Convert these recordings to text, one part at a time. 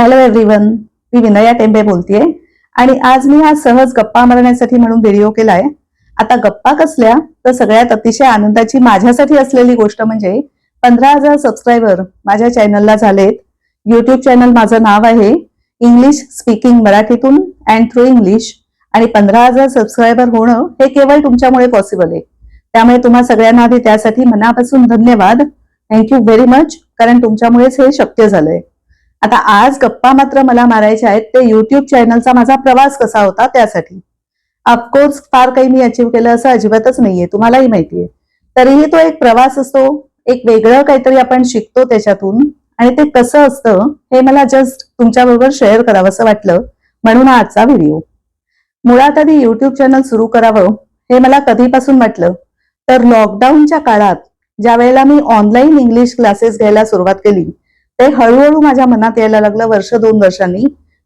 Hello everyone मी विनया टेंबे बोलतेय. आणि आज मी हा सहज गप्पा मारण्यासाठी म्हणून व्हिडिओ केलाय. आता गप्पा कसल्या? तर सगळ्यात अतिशय आनंदाची माझ्यासाठी असलेली गोष्ट म्हणजे पंधरा हजार सबस्क्रायबर माझ्या चॅनलला झालेत. युट्यूब चॅनल माझं नाव आहे इंग्लिश स्पीकिंग मराठीतून अँड थ्रू इंग्लिश आणि पंधरा हजार सबस्क्रायबर होणं हे केवळ तुमच्यामुळे पॉसिबल आहे. त्यामुळे तुम्हा सगळ्यांना आधी त्यासाठी मनापासून धन्यवाद. थँक्यू व्हेरी मच कारण तुमच्यामुळेच हे शक्य झालंय. आता आज गप्पा मात्र मला मारायच्या आहेत. ते युट्यूब चॅनलचा माझा प्रवास कसा होता त्यासाठी. अफकोर्स फार काही मी अचीव केलं असं अजिबातच नाहीये. तुम्हालाही माहितीये. तरीही तो एक प्रवास असतो. एक वेगळं काहीतरी आपण शिकतो त्याच्यातून. आणि ते कसं असतं हे मला जस्ट तुमच्याबरोबर शेअर करावं असं वाटलं. म्हणून हा आजचा व्हिडिओ मुळात आधी युट्यूब चॅनल सुरू करावं हे मला कधीपासून म्हटलं तर लॉकडाऊनच्या काळात ज्या वेळेला मी ऑनलाईन इंग्लिश क्लासेस घ्यायला सुरुवात केली ते हळूहळू माझ्या मनात यायला लागलं वर्ष दोन वर्षांनी.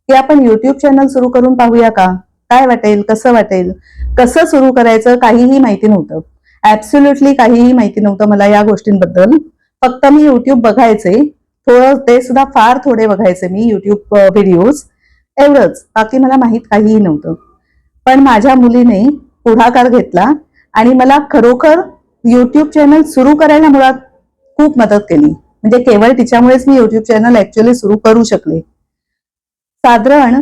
की आपण युट्यूब चॅनल सुरू करून पाहूया का? काय वाटेल? कसं वाटेल? कसं सुरू करायचं? काहीही माहिती नव्हतं. ऍब्स्युल्युटली काहीही माहिती नव्हतं मला या गोष्टींबद्दल. फक्त मी युट्यूब बघायचे. थोडं ते सुद्धा फार थोडे बघायचे मी युट्यूब व्हिडिओज एवढंच. बाकी मला माहीत काहीही नव्हतं. पण माझ्या मुलीने पुढाकार घेतला आणि मला खरोखर युट्यूब चॅनल सुरू करायला मुळात खूप मदत केली. म्हणजे केवळ तिच्यामुळेच मी युट्यूब चॅनल ऍक्च्युअली सुरू करू शकले. साधारण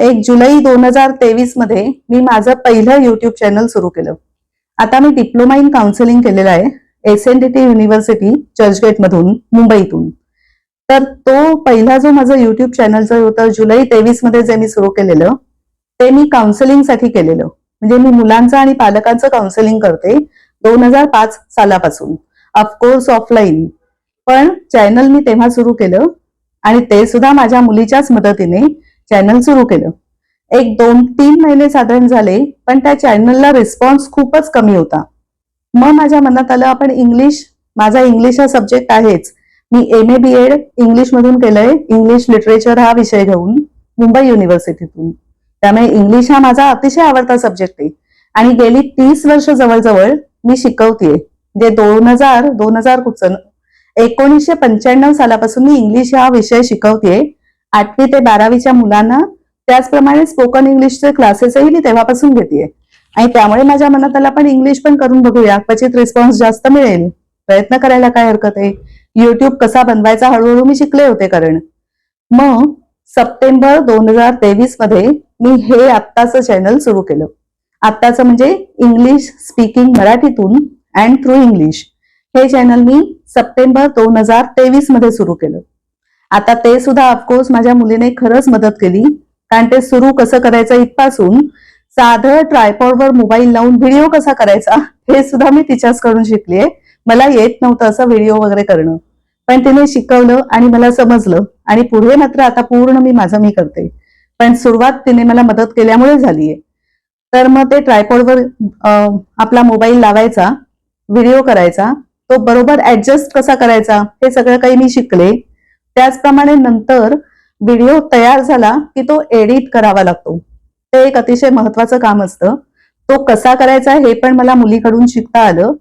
एक जुलै दोन हजार तेवीसमध्ये मी माझं पहिलं युट्यूब चॅनल सुरू केलं. आता मी डिप्लोमा इन काउन्सिलिंग केलेलं आहे S N D T university Churchgate मधून मुंबईतून. तर तो पहिला जो माझं युट्यूब चॅनलचं होतं जुलै तेवीसमध्ये जे मी सुरू केलेलं ते मी काउन्सिलिंगसाठी केलेलं. म्हणजे मी मुलांचं आणि पालकांचं काउन्सिलिंग करते दोन हजार पाच सालापासून. ऑफकोर्स ऑफलाईन पण चॅनल मी तेव्हा सुरू केलं आणि ते सुद्धा माझ्या मुलीच्याच मदतीने चॅनल सुरू केलं. एक दोन तीन महिने साधारण झाले पण त्या चॅनलला रिस्पॉन्स खूपच कमी होता. मग माझ्या मनात आलं आपण इंग्लिश माझा इंग्लिश हा सब्जेक्ट आहेच. मी M A B Ed English मधून केलंय इंग्लिश लिटरेचर हा विषय घेऊन मुंबई युनिव्हर्सिटीतून त्यामुळे इंग्लिश हा माझा अतिशय आवडता सब्जेक्ट आहे. आणि गेली तीस वर्ष जवळजवळ मी शिकवतेय. जे दोन हजार दोन हजार कुठचं एकोणीसशे पंच्याण्णव सालापासून मी इंग्लिश हा विषय शिकवतेय. आठवी ते बारावीच्या मुलांना त्याचप्रमाणे स्पोकन इंग्लिशचे क्लासेसही मी तेव्हापासून घेतेय. आणि त्यामुळे माझ्या मनात आला पण इंग्लिश पण करून बघूया. क्वचित रिस्पॉन्स जास्त मिळेल. प्रयत्न करायला काय हरकत आहे? युट्यूब कसा बनवायचा? हळूहळू मी शिकले होते कारण. मग सप्टेंबर दोन हजार तेवीसमध्ये मी हे आत्ताचं चॅनल सुरू केलं. आत्ताचं म्हणजे इंग्लिश स्पीकिंग मराठीतून अँड थ्रू इंग्लिश हे चॅनल मी सप्टेंबर दोन हजार तेवीसमध्ये सुरू केलं. आता ते सुद्धा ऑफकोर्स माझ्या मुलीने खरंच मदत केली. कारण ते सुरू कसं करायचं इथपासून साधं ट्रायपॉडवर मोबाईल लावून व्हिडिओ कसा करायचा हे सुद्धा मी तिच्याचकडून शिकलीये. मला येत नव्हतं असं व्हिडिओ वगैरे करणं. पण तिने शिकवलं आणि मला समजलं. आणि पुढे मात्र आता पूर्ण मी माझं मी करते. पण सुरुवात तिने मला मदत केल्यामुळे झालीये. तर मग ते ट्रायपॉडवर आपला मोबाईल लावायचा व्हिडिओ करायचा. तो बरोबर ऍडजस्ट कसा करायचा हे सगळं काही मी शिकले. त्याचप्रमाणे नंतर व्हिडिओ तयार झाला की तो एडिट करावा लागतो. ते एक अतिशय महत्वाचं काम असतं. तो कसा करायचा हे पण मला मुलीकडून शिकता आलं.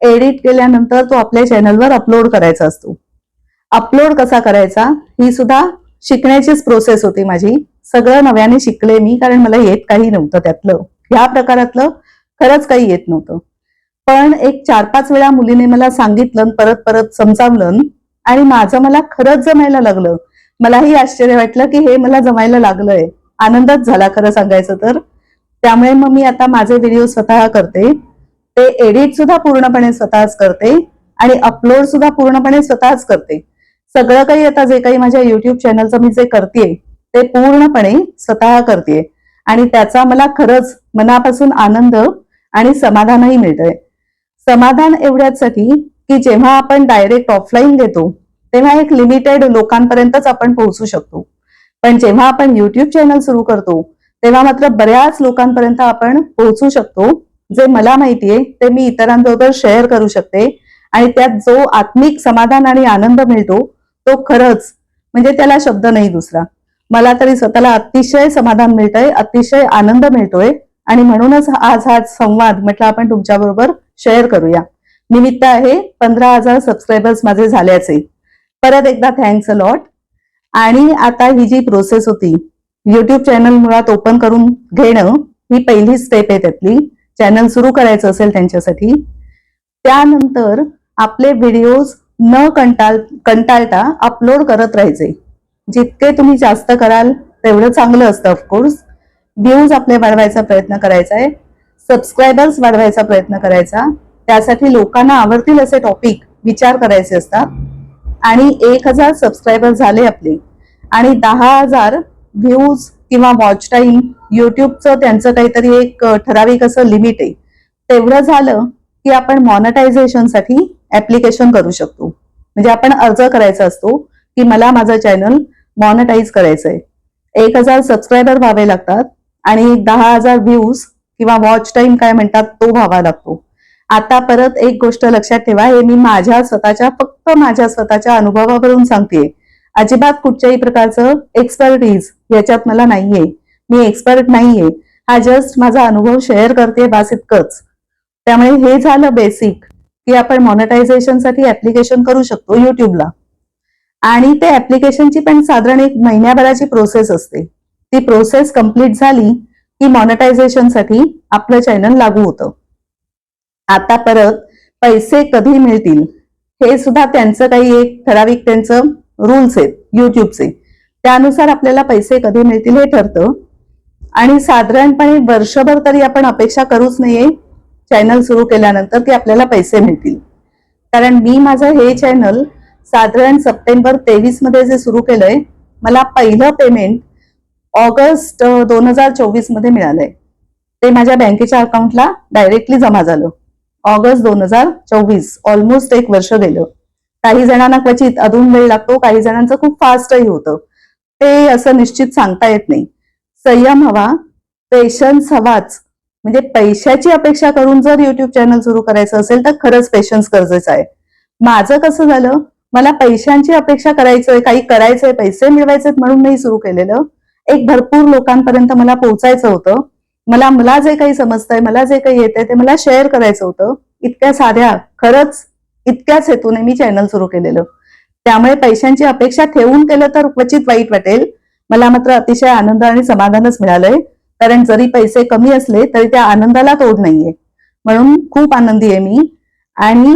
एडिट केल्यानंतर तो आपल्या चॅनलवर अपलोड करायचा असतो. अपलोड कसा करायचा ही सुद्धा शिकण्याचीच प्रोसेस होती माझी. सगळं नव्याने शिकले मी कारण मला येत काही नव्हतं त्यातलं. ह्या प्रकारातलं खरंच काही येत नव्हतं. पण एक चार पाच वेळा मुलीने मला सांगितलं परत परत समजावलं आणि माझं मला खरंच जमायला लागलं. मलाही आश्चर्य वाटलं की हे मला जमायला लागलंय. आनंदच झाला खरं सांगायचं तर. त्यामुळे मग मी आता माझे व्हिडिओ स्वतः करते. ते एडिट सुद्धा पूर्णपणे स्वतःच करते आणि अपलोड सुद्धा पूर्णपणे स्वतःच करते. सगळं काही आता जे काही माझ्या युट्यूब चॅनलचं मी जे करते ते पूर्णपणे स्वतः करते आणि त्याचा मला खरंच मनापासून आनंद आणि समाधानही मिळतंय. समाधान एवढ्यासाठी की जेव्हा आपण डायरेक्ट ऑफलाईन देतो तेव्हा एक लिमिटेड लोकांपर्यंतच आपण पोहोचू शकतो. पण जेव्हा आपण युट्यूब चॅनल सुरू करतो तेव्हा मात्र बऱ्याच लोकांपर्यंत आपण पोहोचू शकतो. जे मला माहितीये ते मी इतरांबरोबर शेअर करू शकते. आणि त्यात जो आत्मिक समाधान आणि आनंद मिळतो तो खरंच म्हणजे त्याला शब्द नाही दुसरा. मला तरी स्वतःला अतिशय समाधान मिळतंय अतिशय आनंद मिळतोय. आणि म्हणूनच आज हा संवाद म्हटलं आपण तुमच्या बरोबर शेअर करूया. निमित्त आहे पंधरा हजार सबस्क्रायबर्स माझे झाल्याचे. परत एकदा थँक्स अ लॉट आणि आता ही जी प्रोसेस होती युट्यूब चॅनल मुळात ओपन करून घेणं ही पहिली स्टेप आहे त्यातली. चॅनल सुरू करायचं असेल त्यांच्यासाठी. त्यानंतर आपले व्हिडिओज न कंटाळ कंटाळता अपलोड करत राहायचे. जितके तुम्ही जास्त कराल तेवढं चांगलं असतं ऑफकोर्स व्ह्यूज आपले वाढवायचा प्रयत्न करायचा आहे. सबस्क्रायबर्स वाढवायचा प्रयत्न करायचा. त्यासाठी लोकांना आवडतील असे टॉपिक विचार करायचे असतात. आणि एक हजार सबस्क्रायबर झाले आपले. आणि दहा हजार व्ह्यूज किंवा वॉच टाईम युट्यूबचं त्यांचं काहीतरी एक ठराविक असं लिमिट आहे. तेवढं झालं की आपण मॉनिटायझेशनसाठी ऍप्लिकेशन करू शकतो. म्हणजे आपण अर्ज करायचा असतो की मला माझं चॅनल मॉनिटाईज आहे एक हजार सबस्क्रायबर व्हावे लागतात. आणि दहा हजार व्ह्यूज किंवा वॉच टाइम काय म्हणतात तो व्हावा लागतो. आता परत एक गोष्ट लक्षात ठेवा हे मी माझ्या स्वतःच्या फक्त माझ्या स्वतःच्या अनुभवावरून सांगतेय अजिबात कुठच्याही प्रकारचं एक्सपर्टीज याच्यात मला नाहीये. मी एक्सपर्ट नाहीये. हा जस्ट माझा अनुभव शेअर करते बास इतकंच. त्यामुळे हे झालं बेसिक की आपण मॉनिटायझेशनसाठी ऍप्लिकेशन करू शकतो युट्यूबला आणि ते ऍप्लिकेशनची पण साधारण एक महिन्याभराची प्रोसेस असते. ती प्रोसेस कंप्लीट झाली की मॉनिटायझेशनसाठी आपलं चॅनल लागू होतं. आता परत पैसे कधी मिळतील? हे सुद्धा त्यांचं काही एक ठराविक त्यांचं रूल्स आहेत युट्यूबचे त्यानुसार आपल्याला पैसे कधी मिळतील हे ठरतं. आणि साधारणपणे वर्षभर तरी आपण अपेक्षा करूच नाहीये चॅनल सुरू केल्यानंतर की आपल्याला पैसे मिळतील. कारण मी माझं हे चॅनल साधारण सप्टेंबर तेवीसमध्ये जे सुरू केलंय मला पहिलं पेमेंट ऑगस्ट दोन हजार चोवीसमध्ये मिळालंय. ते माझ्या बँकेच्या अकाउंटला डायरेक्टली जमा झालं. ऑगस्ट दोन हजार चोवीस ऑलमोस्ट एक वर्ष गेलं. काही जणांना क्वचित अजून वेळ लागतो काही जणांचं खूप फास्टही होतं. ते असं निश्चित सांगता येत नाही. संयम हवा पेशन्स हवाच. म्हणजे पैशाची अपेक्षा करून जर युट्यूब चॅनल सुरू करायचं असेल तर खरंच पेशन्स गरजेचं आहे. माझं कसं झालं? मला पैशांची अपेक्षा करायचंय काही करायचंय पैसे मिळवायचे म्हणून मी सुरू केलेलं. एक भरपूर लोकांपर्यंत मला पोहोचायचं होतं. मला मला जे काही समजतंय मला जे काही येतंय ते मला शेअर करायचं होतं. इतक्या साध्या खरंच इतक्याच हेतूने मी चॅनल सुरू केलेलं. त्यामुळे पैशांची अपेक्षा ठेवून केलं तर क्वचित वाईट वाटेल. मला मात्र अतिशय आनंद आणि समाधानच मिळालंय. कारण जरी पैसे कमी असले तरी त्या आनंदाला तोड नाहीये. म्हणून खूप आनंदी आहे मी. आणि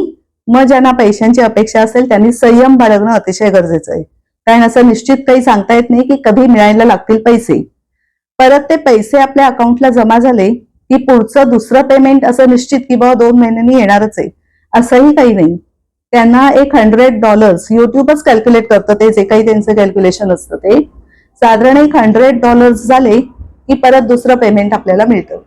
मग ज्यांना पैशांची अपेक्षा असेल त्यांनी संयम बाळगणं अतिशय गरजेचं आहे. कारण असं निश्चित काही सांगता येत नाही की कधी मिळायला लागतील पैसे. परत ते पैसे आपल्या अकाउंटला जमा झाले की पुढचं दुसरं पेमेंट असं निश्चित की बाबा दोन महिन्यांनी येणारच आहे असंही काही नाही. त्यांना एक हंड्रेड डॉलर्स युट्यूबच कॅल्क्युलेट करतं ते जे काही त्यांचं कॅल्क्युलेशन असतं ते. साधारण एक हंड्रेड डॉलर्स झाले की परत दुसरं पेमेंट आपल्याला मिळतं.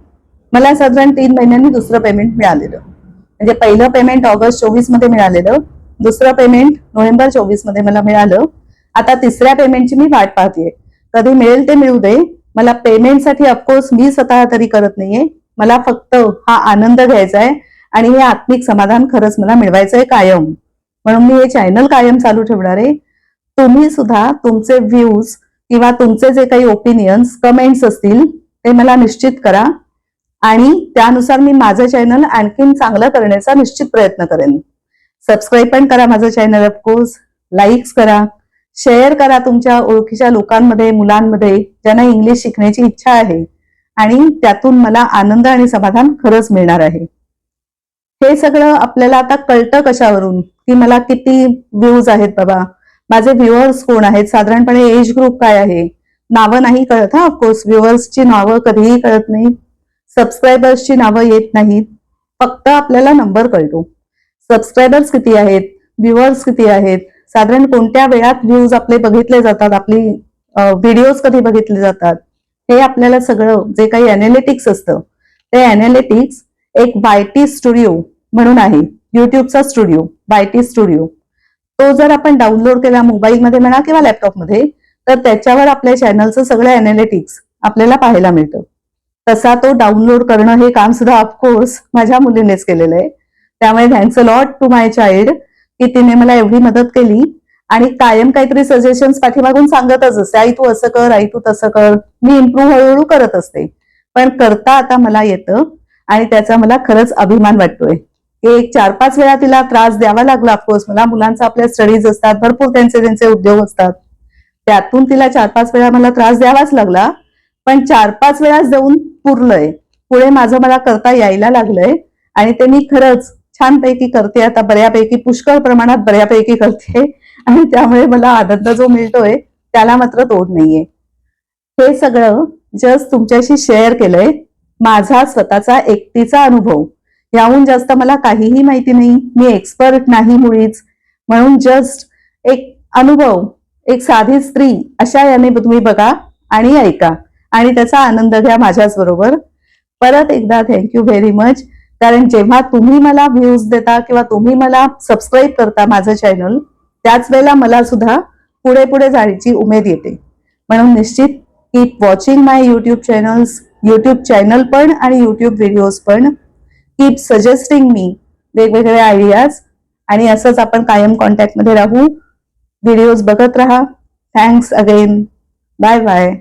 मला साधारण तीन महिन्यांनी दुसरं पेमेंट मिळालेलं. म्हणजे पहिलं पेमेंट ऑगस्ट चोवीसमध्ये मिळालेलं दुसरं पेमेंट नोव्हेंबर चोवीसमध्ये मला मिळालं आता तिसऱ्या पेमेंटची मी वाट पाहतेय. कधी मिळेल ते मिळू दे. मला पेमेंटसाठी ऑफकोर्स मी स्वतः तरी करत नाहीये. मला फक्त हा आनंद घ्यायचा आहे आणि हे आत्मिक समाधान खरंच मला मिळवायचं आहे कायम. म्हणून मी हे चॅनल कायम चालू ठेवणार आहे. तुम्ही सुद्धा तुमचे व्ह्यूज किंवा तुमचे जे काही ओपिनियन्स कमेंट्स असतील ते मला निश्चित करा. आणि त्यानुसार मी माझं चॅनल आणखीन चांगलं करण्याचा निश्चित प्रयत्न करेन. सबस्क्राईब पण करा माझं चॅनल ऑफकोर्स लाईक्स करा. शेअर करा तुमच्या ओळखीच्या लोकांमध्ये मुलांमध्ये ज्यांना इंग्लिश शिकण्याची इच्छा आहे. आणि त्यातून मला आनंद आणि समाधान खरंच मिळणार आहे. हे सगळं आपल्याला आता कळतं कशावरून? की मला किती व्ह्यूज आहेत बाबा? माझे व्ह्युअर्स कोण आहेत? साधारणपणे एज ग्रुप काय आहे? नावं नाही कळत हा ऑफकोर्स व्ह्युअर्सची नावं कधीही कळत नाहीत. सबस्क्रायबर्सची नावं येत नाहीत. फक्त आपल्याला नंबर कळतो. सबस्क्रायबर्स किती आहेत? व्ह्युअर्स किती आहेत? साधारण कोणत्या वेळात व्ह्यूज आपले बघितले जातात आपली व्हिडिओज कधी बघितले जातात हे आपल्याला सगळं जे काही अनालिटिक्स असतं ते अनालिटिक्स एक वायटी स्टुडिओ म्हणून आहे युट्यूबचा स्टुडिओ वायटी स्टुडिओ तो जर आपण डाउनलोड केला मोबाईलमध्ये म्हणा किंवा लॅपटॉपमध्ये तर त्याच्यावर आपल्या चॅनलचं सगळं अनालिटिक्स आपल्याला पाहायला मिळतं. तसा तो डाउनलोड करणं हे काम सुद्धा ऑफकोर्स माझ्या मुलीनेच केलेलं आहे. त्यामुळे thanks a lot to my child की तिने मला एवढी मदत केली आणि कायम काहीतरी सजेशन्स पाठीमागून सांगतच असते आई तू असं कर आई तू तसं कर. मी इम्प्रूव्ह हळूहळू करत असते. पण करता आता मला येतं आणि त्याचा मला खरंच अभिमान वाटतोय. एक चार पाच वेळा तिला त्रास द्यावा लागला ऑफकोर्स मला मुलांचा आपल्या स्टडीज असतात भरपूर त्यांचे त्यांचे उद्योग असतात. त्यातून तिला चार पाच वेळा मला त्रास द्यावाच लागला पण चार पाच वेळा जाऊन पुरलंय. पुढे माझं मला करता यायला लागलंय आणि ते मी खरंच छानपैकी करते. आता बऱ्यापैकी पुष्कळ प्रमाणात बऱ्यापैकी करते. आणि त्यामुळे मला आनंद जो मिळतोय त्याला मात्र तोड नाहीये. हे सगळं जस्ट तुमच्याशी शेअर केलंय. माझा स्वतःचा एकटीचा अनुभव. याहून जास्त मला काहीही माहिती नाही. मी एक्सपर्ट नाही मुळीच. म्हणून जस्ट एक अनुभव एक साधी स्त्री अशा याने तुम्ही बघा आणि ऐका. आणि त्याचा आनंद घ्या माझ्याच बरोबर परत एकदा थँक्यू व्हेरी मच कारण जेव्हा तुम्ही मला व्ह्यूज देता किंवा तुम्ही मला सबस्क्राईब करता माझं चॅनल त्याच वेळेला मला सुद्धा पुढे पुढे जायची उमेद येते. म्हणून निश्चित keep watching my YouTube channels YouTube channel पण आणि युट्यूब व्हिडिओज पण. कीप सजेस्टिंग मी वेगवेगळे आयडियाज आणि असंच आपण कायम कॉन्टॅक्टमध्ये राहू. व्हिडिओज बघत राहा. Thanks again bye bye